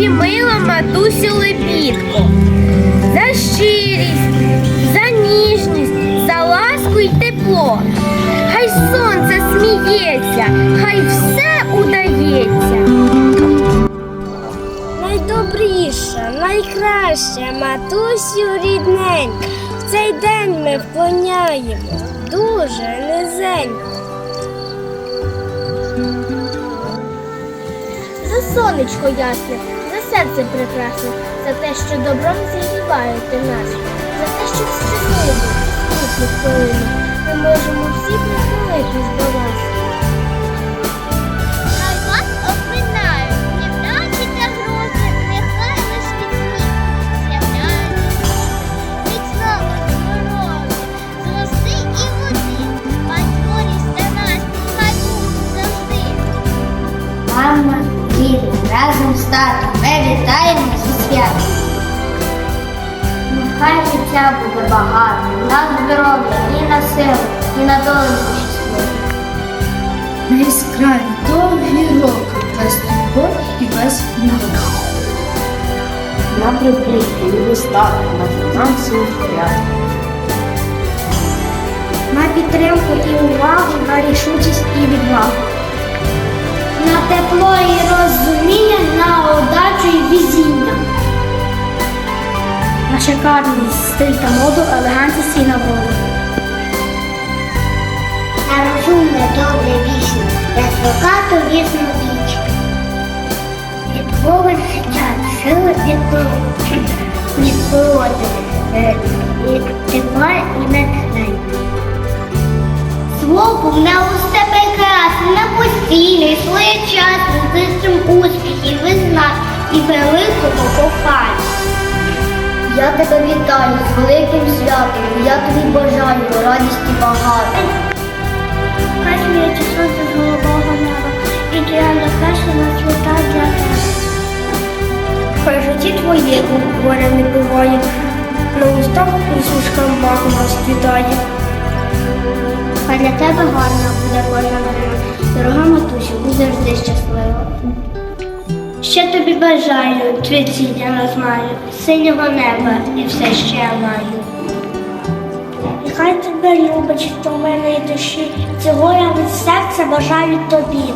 тобі, мила матусю лебідко, за щирість, за ніжність, за ласку й тепло. Хай сонце сміється, хай все удається. Найдобріша, найкраща матусю рідненька. В цей день ми вклоняємо дуже низенько. За сонечко ясне, серце прекрасне, за те, що добром зігріваєте нас, за те, що в щасливу, світлу хвилину ми можемо всі прихилитись до вас. Разом з татом ми вітаємо зі святом. Нехай життя буде багато, на здоров'я, і на силу, і на долю щасливу. На довгі роки, без турбот і без хвилин. на прибутки і достаток, на фінансовий порядок. на підтримку і увагу, на рішучість і відвагу. На тепло і розуміння, на удачу і везіння. На шикарність, стиль та моду, елегантність і нагоду. На розумне, добре, вічне, безрокато вісно віч. Від Бога життя, сили від від природи, е, і тепла і натхнення. Словом на уста прекрасне, на постійний, своєчасний, визнань і великого кохання. Я тебе вітаю з великим святом, я тобі бажаю радісті багато. Хай сміється сонце з голубого неба, і троянда перша на свята для тебе. Хай житті твоєму горя не буває, на устах усмішкам маком розквітає. Хай для тебе гарна буде кожна година. Дорога матусю, будь завжди щаслива. Ще тобі бажаю, цвітіння розмаю, синього неба і все ще я маю. Хай тебе любить до мене і душі, цього я від серця бажаю тобі.